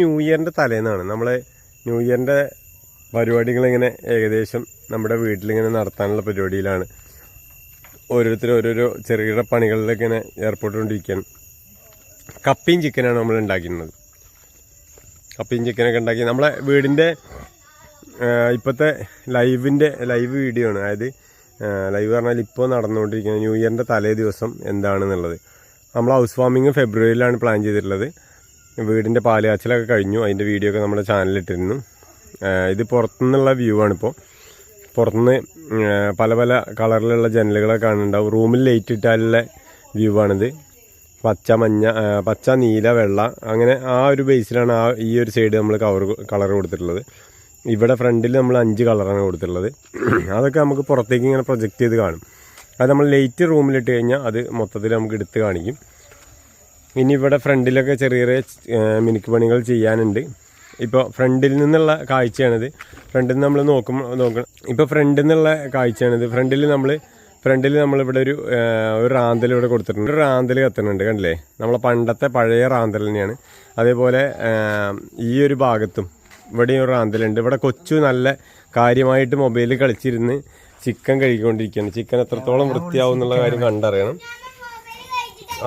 New ഇയറിന്റെ തലേന്നാണ്. നമ്മൾ new ഇയറിന്റെ പരിപാടികളിങ്ങനെ ഏകദേശം നമ്മുടെ വീട്ടിലിങ്ങനെ നടത്താനുള്ള പരിപാടിയിലാണ്. ഓരോരുത്തർ ഓരോരോ ചെറുകിട പണികളിലൊക്കെ ഇങ്ങനെ ഏർപ്പെട്ടുകൊണ്ടിരിക്കുകയാണ് കപ്പിയും ചിക്കനാണ് നമ്മൾ ഉണ്ടാക്കുന്നത് കപ്പയും ചിക്കനൊക്കെ ഉണ്ടാക്കി നമ്മളെ വീടിന്റെ ഇപ്പോഴത്തെ ലൈവിന്റെ ലൈവ് വീഡിയോ ആണ്. അതായത് ലൈവ് പറഞ്ഞാൽ ഇപ്പോൾ നടന്നുകൊണ്ടിരിക്കുന്നത് ന്യൂ ഇയറിന്റെ തലേ ദിവസം എന്താണെന്നുള്ളത്. നമ്മൾ ഹൗസ് വാമിങ് ഫെബ്രുവരിയിലാണ് പ്ലാൻ ചെയ്തിട്ടുള്ളത്. വീടിന്റെ പാലുകാച്ചലൊക്കെ കഴിഞ്ഞു. അതിന്റെ വീഡിയോ ഒക്കെ നമ്മുടെ ചാനലിട്ടിരുന്നു ഇത് പുറത്തുനിന്നുള്ള വ്യൂ ആണിപ്പോൾ പുറത്തുനിന്ന് പല പല കളറിലുള്ള ജനലുകളൊക്കെ കാണുന്നുണ്ടാവും. റൂമിൽ ലൈറ്റ് ഇട്ടാലുള്ള വ്യൂ ആണിത്. പച്ച മഞ്ഞ പച്ച നീല വെള്ള അങ്ങനെ ആ ഒരു ബേസിലാണ് ആ ഈ ഒരു സൈഡ് നമ്മൾ കവർ കളർ കൊടുത്തിട്ടുള്ളത്. ഇവിടെ ഫ്രണ്ടിൽ നമ്മൾ അഞ്ച് കളറാണ് കൊടുത്തിട്ടുള്ളത്. അതൊക്കെ നമുക്ക് പുറത്തേക്ക് ഇങ്ങനെ പ്രൊജക്റ്റ് ചെയ്ത് കാണും. അത് നമ്മൾ ലൈറ്റ് റൂമിലിട്ട് കഴിഞ്ഞാൽ അത് മൊത്തത്തിൽ നമുക്ക് എടുത്ത് കാണിക്കും. ഇനി ഇവിടെ ഫ്രണ്ടിലൊക്കെ ചെറിയ ചെറിയ മിനുക്ക് പണികൾ ചെയ്യാനുണ്ട്. ഇപ്പോൾ ഫ്രണ്ടിൽ നിന്നുള്ള കാഴ്ചയാണിത്. ഫ്രണ്ടിൽ നിന്ന് നമ്മൾ നോക്കും നോക്കണം. ഇപ്പോൾ ഫ്രണ്ടിൽ നിന്നുള്ള കാഴ്ചയാണിത്. ഫ്രണ്ടിൽ നമ്മൾ ഫ്രണ്ടിൽ നമ്മളിവിടെ ഒരു ഒരു റാന്തൽ ഇവിടെ കൊടുത്തിട്ടുണ്ട്. ഒരു റാന്തൽ കത്തുന്നുണ്ട് കണ്ടില്ലേ? നമ്മളെ പണ്ടത്തെ പഴയ റാന്തൽ തന്നെയാണ്. അതേപോലെ ഈ ഒരു ഭാഗത്തും ഇവിടെയും ഒരു റാന്തലുണ്ട്. ഇവിടെ കൊച്ചു നല്ല കാര്യമായിട്ട് മൊബൈലിൽ കളിച്ചിരുന്ന് ചിക്കൻ കഴിക്കൊണ്ടിരിക്കുകയാണ്. ചിക്കൻ എത്രത്തോളം വൃത്തിയാവും എന്നുള്ള കാര്യം കണ്ടറിയണം.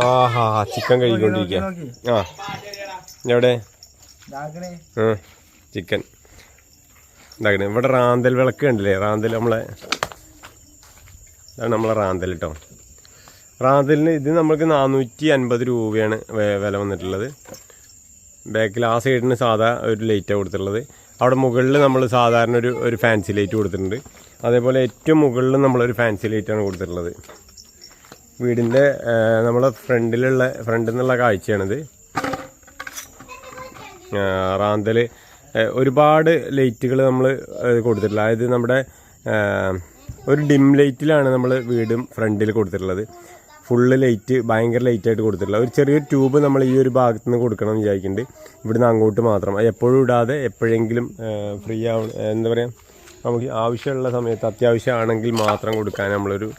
ആഹാ ചിക്കൻ കഴിക്കൊണ്ടിരിക്കുക ആ. എവിടെ? ആ ചിക്കൻ. ഉണ്ടാക്കണേ ഇവിടെ റാന്തൽ വിളക്ക് കണ്ടില്ലേ? റാന്തൽ നമ്മളെ ഇതാണ് നമ്മളെ റാന്തൽ കേട്ടോ റാന്തലിന് ഇത് നമ്മൾക്ക് നാനൂറ്റി അൻപത് രൂപയാണ് വില വന്നിട്ടുള്ളത്. ബാക്കിൽ ആ സൈഡിന് സാധാ ഒരു ലൈറ്റാണ് കൊടുത്തിട്ടുള്ളത്. അവിടെ മുകളിൽ നമ്മൾ സാധാരണ ഒരു ഒരു ഫാൻസി ലൈറ്റ് കൊടുത്തിട്ടുണ്ട്. അതേപോലെ ഏറ്റവും മുകളിൽ നമ്മളൊരു ഫാൻസി ലൈറ്റാണ് കൊടുത്തിട്ടുള്ളത്. വീടിന്റെ നമ്മളെ ഫ്രണ്ടിലുള്ള ഫ്രണ്ടിൽ നിന്നുള്ള കാഴ്ചയാണിത് റാന്തൽ ഒരുപാട് ലൈറ്റുകൾ നമ്മൾ കൊടുത്തിട്ടില്ല അതായത് നമ്മുടെ ഒരു ഡിം ലൈറ്റിലാണ് നമ്മൾ വീടും ഫ്രണ്ടിൽ കൊടുത്തിട്ടുള്ളത്. ഫുള്ള് ലൈറ്റ് ഭയങ്കര ലൈറ്റായിട്ട് കൊടുത്തിട്ടില്ല ഒരു ചെറിയൊരു ട്യൂബ് നമ്മൾ ഈ ഒരു ഭാഗത്ത് നിന്ന് കൊടുക്കണം എന്ന് വിചാരിക്കുന്നുണ്ട് ഇവിടുന്ന് അങ്ങോട്ട് മാത്രം. എപ്പോഴും ഇടാതെ എപ്പോഴെങ്കിലും ഫ്രീ ആവ എന്താ പറയുക നമുക്ക് ആവശ്യമുള്ള സമയത്ത് അത്യാവശ്യമാണെങ്കിൽ മാത്രം കൊടുക്കാൻ നമ്മളൊരു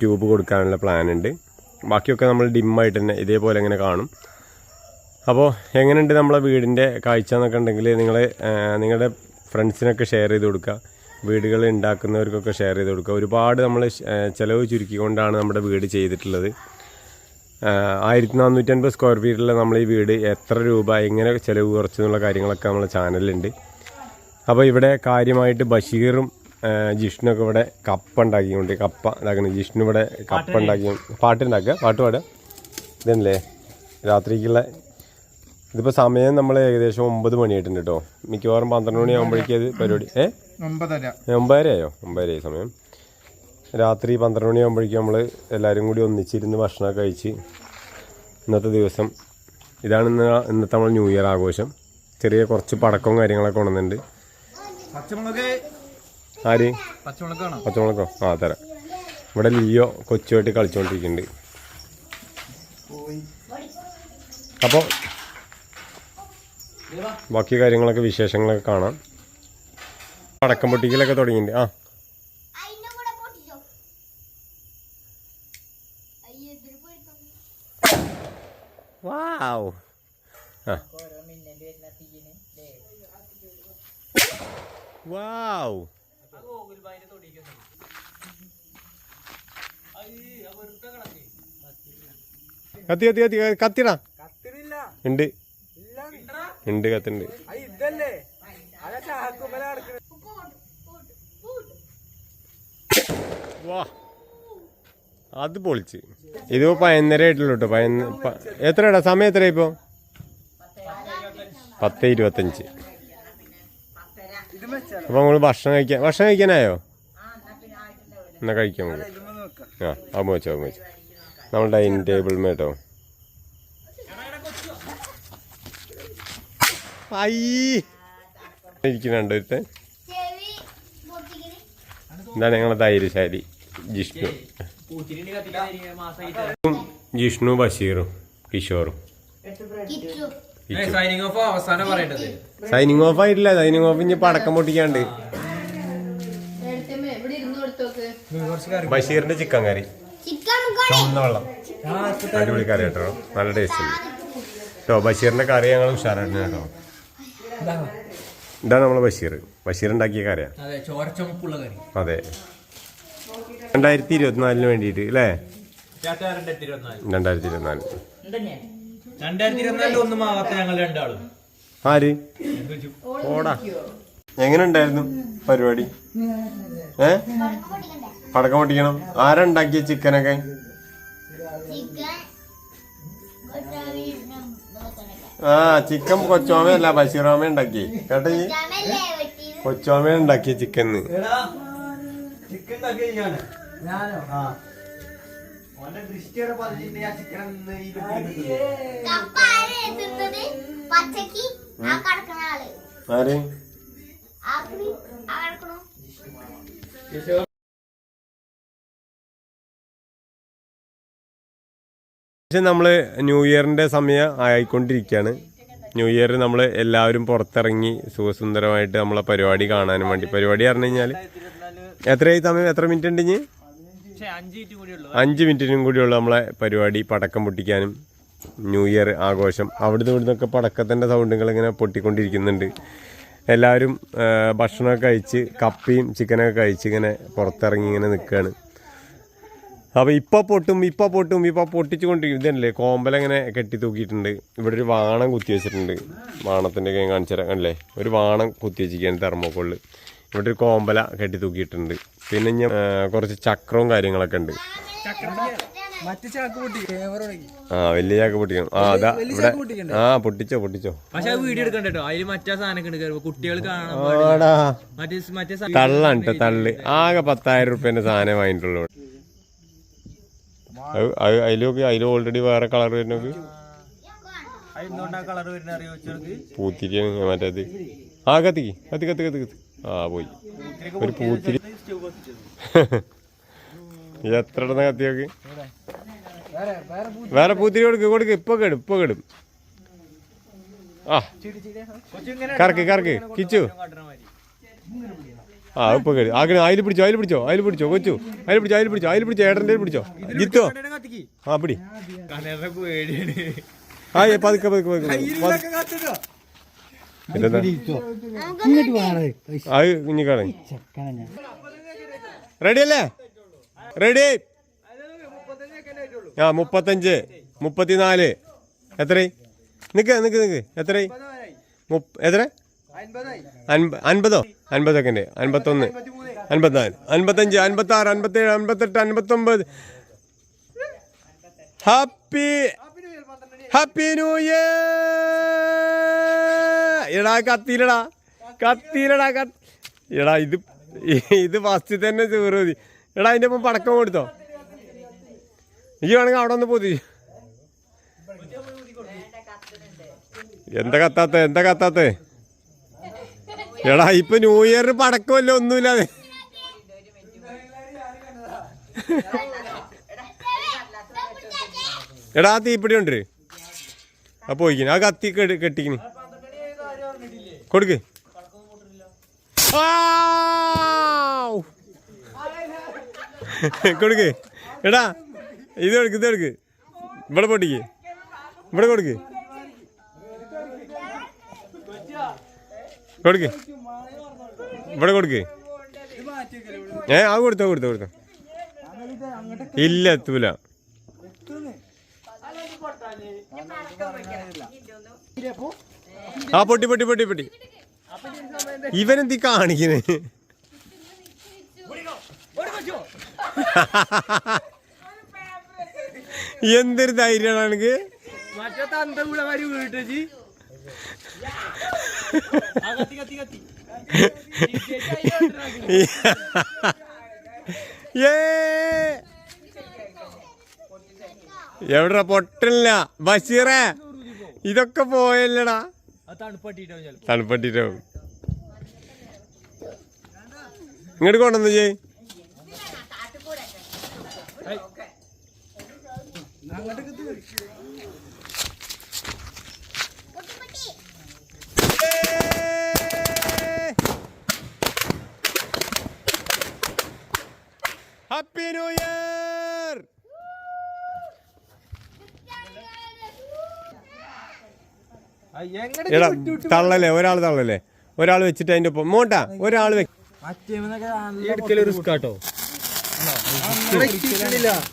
ട്യൂബ് കൊടുക്കാനുള്ള പ്ലാൻ ഉണ്ട്. ബാക്കിയൊക്കെ നമ്മൾ ഡിമ്മായിട്ട് തന്നെ ഇതേപോലെ ഇങ്ങനെ കാണും. അപ്പോൾ എങ്ങനെയുണ്ട് നമ്മളെ വീടിന്റെ കാഴ്ച എന്നൊക്കെ ഉണ്ടെങ്കിൽ നിങ്ങൾ നിങ്ങളുടെ ഫ്രണ്ട്സിനൊക്കെ ഷെയർ ചെയ്ത് കൊടുക്കുക. വീടുകൾ ഉണ്ടാക്കുന്നവർക്കൊക്കെ ഷെയർ ചെയ്ത് കൊടുക്കുക. ഒരുപാട് നമ്മൾ ചിലവ് ചുരുക്കിക്കൊണ്ടാണ് നമ്മുടെ വീട് ചെയ്തിട്ടുള്ളത്. ആയിരത്തി നാനൂറ്റൻപത് സ്ക്വയർ ഫീറ്റിലുള്ള നമ്മൾ ഈ വീട് എത്ര രൂപ എങ്ങനെ ചിലവ് കുറച്ചെന്നുള്ള കാര്യങ്ങളൊക്കെ നമ്മളെ ചാനലിലുണ്ട് അപ്പോൾ ഇവിടെ കാര്യമായിട്ട് ബഷീറും ആ, ജിഷ്ണുവൊക്കെ ഇവിടെ കപ്പ ഉണ്ടാക്കിക്കൊണ്ട് കപ്പ ഇതാക്കണം ജിഷ്ണു ഇവിടെ കപ്പ ഉണ്ടാക്കി പാട്ടുണ്ടാക്കുക പാട്ട് പാടുക? ഇതല്ലേ? രാത്രിക്കുള്ള ഇതിപ്പോൾ സമയം നമ്മൾ ഏകദേശം ഒമ്പത് മണിയായിട്ടുണ്ട് കേട്ടോ മിക്കവാറും പന്ത്രണ്ട് മണിയാകുമ്പോഴേക്കും അത് പരിപാടി. ഏ? ഒമ്പതര. ഒമ്പതരയായോ? സമയം. രാത്രി പന്ത്രണ്ട് മണിയാകുമ്പോഴേക്കും നമ്മൾ എല്ലാവരും കൂടി ഒന്നിച്ചിരുന്ന് ഭക്ഷണം കഴിച്ച് ഇന്നത്തെ ദിവസം. ഇതാണ് ഇന്ന് ഇന്നത്തെ നമ്മൾ ന്യൂ ഇയർ ആഘോഷം. ചെറിയ കുറച്ച് പടക്കവും കാര്യങ്ങളൊക്കെ ഉണ്ടെന്നുണ്ട് പച്ചമുളക് ആര്? പച്ചമുളക്കോ ആ തരാം. ഇവിടെ ലിയോ കൊച്ചുമായിട്ട് കളിച്ചുകൊണ്ടിരിക്കുന്നുണ്ട് അപ്പോൾ ബാക്കി കാര്യങ്ങളൊക്കെ വിശേഷങ്ങളൊക്കെ കാണാം. പടക്കം പൊട്ടിക്കലൊക്കെ തുടങ്ങിയിട്ടുണ്ട്. ആ. വാവ്. ആ. പൊട്ടിച്ചോ വാവ് ആ വാവ് കത്തി കത്തി കത്തി കത്തിടാ. ഉണ്ട്. ഇല്ല. ഉണ്ട് കത്തുണ്ട്. വാ. അത് പൊളിച്ച്. ഇതിപ്പോ പതിനൊന്നര ആയിട്ടുള്ളൂ കേട്ടോ പതിനൊന്ന് എത്രയാടാ? സമയം എത്രയാ ഇപ്പോ? പത്ത് ഇരുപത്തഞ്ച്. നമ്മൾ അപ്പൊ നമ്മൾ ഭക്ഷണം കഴിക്കാൻ ഭക്ഷണം കഴിക്കാനായോ? എന്നാ കഴിക്കാം നമുക്ക്. ആ അപ്പം വെച്ചോ അപ്പം വെച്ചോ നമ്മൾ ഡൈനിങ് ടേബിൾ മേട്ടോ ഇരിക്കുന്നുണ്ട് ഒരുത്തൻ. ചെവി പൊട്ടിക്കൽ എന്താണ് ഞങ്ങളെ ധൈര്യശാലി ജിഷ്ണു. ജിഷ്ണു ബഷീറും കിഷോറും. സൈനിങ് ഓഫ് അവസാനം പറയേണ്ടത്. സൈനിങ് ഓഫ് ആയിട്ടില്ല. സൈനിങ് ഓഫ് ഇനി പടക്കം പൊട്ടിക്കാണ്ട്. ഇവിടെ ഇരുന്ന് കൊടുത്തോക്ക് ബഷീറിന്റെ ചിക്കൻ കറി. വെള്ളം അടിപൊളി കറി കേട്ടോ. നല്ല ടേസ്റ്റ് ഉണ്ട്. കേട്ടോ ബഷീറിന്റെ കറി ഞങ്ങൾ ഉഷാറായിട്ട് കേട്ടോ. ഇതാണ് നമ്മളെ ബഷീർ. ബഷീർ ഉണ്ടാക്കിയ കറിയാ. അതെ ചോരച്ചൊമ്പുള്ള കറി. അതെ. രണ്ടായിരത്തി ഇരുപത്തിനാലിന് വേണ്ടിയിട്ട് അല്ലേ രണ്ടായിരത്തി ഇരുപത്തിനാല്. രണ്ടായിരത്തി ഇരുപത്തിനാല് രണ്ടായിരത്തി ഇരുപത്തിനാലിൽ ഒന്നും ആവാത്ത ഞങ്ങൾ രണ്ടാളും. ആര്? ഓടാ. എങ്ങനെ ഉണ്ടായിരുന്നു പരിപാടി? ഏ? പടക്കം പൊട്ടിക്കണം. ആരുണ്ടാക്കിയ ചിക്കനൊക്കെ? ചിക്കൻ ആ ചിക്കൻ കൊച്ചോമയല്ല ബഷീറാമ ഉണ്ടാക്കി കേട്ടോ ഈ കൊച്ചോമ ഉണ്ടാക്കിയ ചിക്കൻ. ചിക്കൻ ഞാനോ? ആ. ഓന്റെ ദൃഷ്ടിയുടെ പതിച്ചിട്ട് ഞാൻ ചിക്കൻ കപ്പ ആരെ പച്ചക്ക്? ആ കടക്കണ ആൾ. ആര്? ആ പക്ഷെ നമ്മൾ ന്യൂ ഇയറിന്റെ സമയം ആയിക്കൊണ്ടിരിക്കുകയാണ്. ന്യൂ ഇയർ നമ്മൾ എല്ലാവരും പുറത്തിറങ്ങി സുഖസുന്ദരമായിട്ട് നമ്മളെ പരിപാടി കാണാനും വേണ്ടി. പരിപാടി പറഞ്ഞു കഴിഞ്ഞാൽ എത്രയായി സമയം? എത്ര മിനിറ്റ് ഉണ്ട് ഇനി? അഞ്ച് മിനിറ്റിനും കൂടിയുള്ള നമ്മളെ പരിപാടി. പടക്കം പൊട്ടിക്കാനും ന്യൂ ഇയർ ആഘോഷം. അവിടുന്ന് ഇവിടുന്നൊക്കെ പടക്കത്തിന്റെ സൗണ്ടുകൾ ഇങ്ങനെ പൊട്ടിക്കൊണ്ടിരിക്കുന്നുണ്ട്. എല്ലാവരും ഭക്ഷണമൊക്കെ കഴിച്ച് കപ്പയും ചിക്കനൊക്കെ കഴിച്ച് ഇങ്ങനെ പുറത്തിറങ്ങി ഇങ്ങനെ നിൽക്കുകയാണ് അപ്പോൾ ഇപ്പോൾ പൊട്ടും ഇപ്പോൾ പൊട്ടും ഇപ്പോൾ പൊട്ടിച്ചുകൊണ്ടിരിക്കും. ഇതല്ലേ കോമ്പലങ്ങനെ കെട്ടി തൂക്കിയിട്ടുണ്ട് ഇവിടെ ഒരു വാണം കുത്തി വെച്ചിട്ടുണ്ട്. വാണത്തിന്റെ ഒക്കെ കാണിച്ചു തരാം അല്ലേ? ഒരു വാണം കുത്തി വെച്ചിരിക്കുകയാണ് തെർമോക്കോളിൽ ഇവിടെ ഒരു കോമ്പല കെട്ടി തൂക്കിയിട്ടുണ്ട്. പിന്നെ ഞാൻ കുറച്ച് ചക്രവും കാര്യങ്ങളൊക്കെ ഉണ്ട്. മറ്റു ചാക്ക് പൊട്ടി ക്യാമറ ആ വലിയ ചാക്ക് പൊട്ടിക്കണം. ആ അതാ ഇവിടെ ആ പൊട്ടിച്ചോ പൊട്ടിച്ചോ. ആടാ. തള്ളാണ് തള്ളി. തള്ള് ആകെ പത്തായിരം റുപ്യന്റെ സാധനം വാങ്ങിയിട്ടുള്ളൂ അത് അത് അതിലൊക്കെ അതിൽ ഓൾറെഡി വേറെ കളർ വരുന്നൊക്കെ പൂത്തിരി പൂത്തിരിയാണ് മറ്റേത്. ആ കത്തിക്ക് കത്തി കത്തി കത്തി കത്തി ആ പോയി. ഒരു പൂത്തിരി ഇത് എത്ര ഇടുന്ന കത്തിയൊക്കെ വേറെ പൂത്തിരി കൊടുക്ക് കൊടുക്ക്. ഇപ്പൊ കെടും ഇപ്പൊ കെടും ആ. കറക്ക് കറക്ക്. കിച്ചു. ആ ഇപ്പൊ കേട് ആകെ അതിൽ പിടിച്ചോ അതിൽ പിടിച്ചോ അതിൽ പിടിച്ചോ കൊച്ചു. അതിൽ പിടിച്ചോ അതിൽ പിടിച്ചോ അതിൽ പിടിച്ചോ ഏട്ടന്റെ പിടിച്ചോ. ജിത്തോ. ആ പിടി. ആ പതുക്കെ പതുക്കെ പതുക്കെ പതുക്കെ. കത്തിട്ടോ ഇതെന്താ ഇങ്ങോട്ട് വേണേ അത് റെഡി അല്ലേ? റെഡി ആ മുപ്പത്തഞ്ച്. മുപ്പത്തിനാല്. എത്ര നിക്ക് നിക്ക് നിക്ക്. എത്ര? എത്ര അൻപതോ? അൻപത് സെക്കൻഡ്. അൻപത്തൊന്ന്. അൻപത്തിനാല്. അൻപത്തഞ്ച് അൻപത്തി ആറ് അൻപത്തേഴ് അൻപത്തെട്ട് അൻപത്തൊമ്പത്. ഹാപ്പി ഹാപ്പി ന്യൂ ഇയർ എടാ കത്തിയിലടാ കത്തിയിലടാ കത്ത്. എടാ ഇത് ഇത് ഫസ്റ്റ് തന്നെ ചേറ് മതി. എടാ അതിന്റെ ഒപ്പം പടക്കം കൊടുത്തോ? ഈ വേണമെങ്കിൽ അവിടെ ഒന്ന് പൊതി എന്താ കത്താത്ത? എന്താ കത്താത്ത? എടാ ഇപ്പൊ ന്യൂ ഇയറിന് പടക്കമല്ലോ ഒന്നുമില്ലാതെ. എടാ തീപ്പിടി ഉണ്ട് അപ്പൊ ആ കത്തി കെട്ടി കെട്ടിക്കിന്. കൊടുക്ക്. ആവ്. കൊടുക്ക്. എടാ ഇത് കൊടുക്ക് ഇത് കൊടുക്ക്. ഇവിടെ പൊട്ടിക്ക്. ഇവിടെ കൊടുക്ക്. കൊടുക്ക്. ഇവിടെ കൊടുക്ക്. ഏ ആ കൊടുത്തോ കൊടുത്തോ കൊടുത്തോ. ഇല്ല എത്തൂല. ആ പൊട്ടി പൊട്ടി പൊട്ടി പൊട്ടി. ഇവനെന്തി കാണിക്കുന്നേ? എന്തൊരു ധൈര്യമാണ് എനിക്ക് എവിടെ പൊട്ടില്ല ബഷീറേ ഇതൊക്കെ പോയല്ലടാ. തണുപ്പട്ടിട്ടാവും ഇങ്ങോട്ട് കൊണ്ടുവന്നു ചെയ് ഹാപ്പി ന്യൂ ഇയർ എങ്ങടെ എടാ തള്ളല്ലേ ഒരാൾ തള്ളല്ലേ? ഒരാൾ വെച്ചിട്ട് അതിന്റെ ഒപ്പം മോട്ടാ ഒരാൾ എടുക്കൽ റിസ്ക് ആട്ടോ.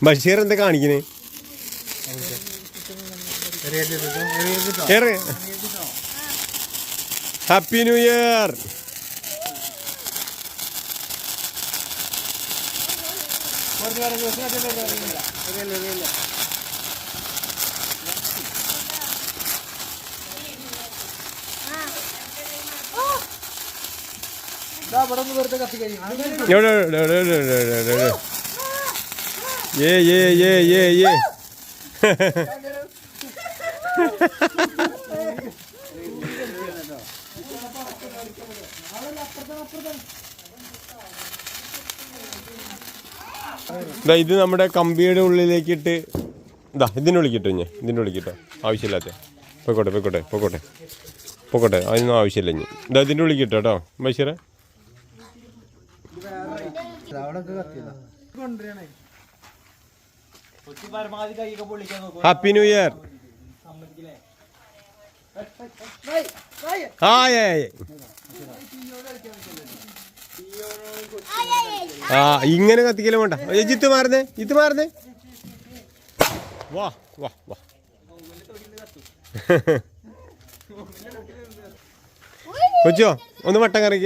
ബഷീർ എന്താ കാണിക്കണേ? ഏറ് ഹാപ്പി ന്യൂ ഇയർ ഇവിടെ ഒന്ന് വെറുതെ കത്തി കഴിയും എവിടെ എവിടെ, എവിടെ, എവിടെ, എവിടെ, എവിടെ, എവിടെ? ഏ ഏ ഏ ഏ ഏ. ദാ ഇത് നമ്മുടെ കമ്പിയുടെ ഉള്ളിലേക്ക് ഇട്ട് ഇതാ ഇതിന്റെ വിളിക്കട്ടോ ഞാൻ ഇതിന്റെ ഉള്ളിക്കിട്ടോ ആവശ്യമില്ലാത്ത. പോയിക്കോട്ടെ പോയിക്കോട്ടെ പോയിക്കോട്ടെ. പോയിക്കോട്ടെ അതിനൊന്നും ആവശ്യമില്ല ഇനി ഇതാ ഇതിന്റെ ഉള്ളിക്കിട്ടോ കേട്ടോ ബഷീറെ. ഹാപ്പി ന്യൂ ഇയർ ആ ഇങ്ങനെ കത്തിക്കലും വേണ്ട. ജിത്ത് മാറുന്നേ ജിത്ത് മാറുന്നേ. വാ വാ വാ. കൊച്ചോ ഒന്ന് വട്ടം കറിക്ക്.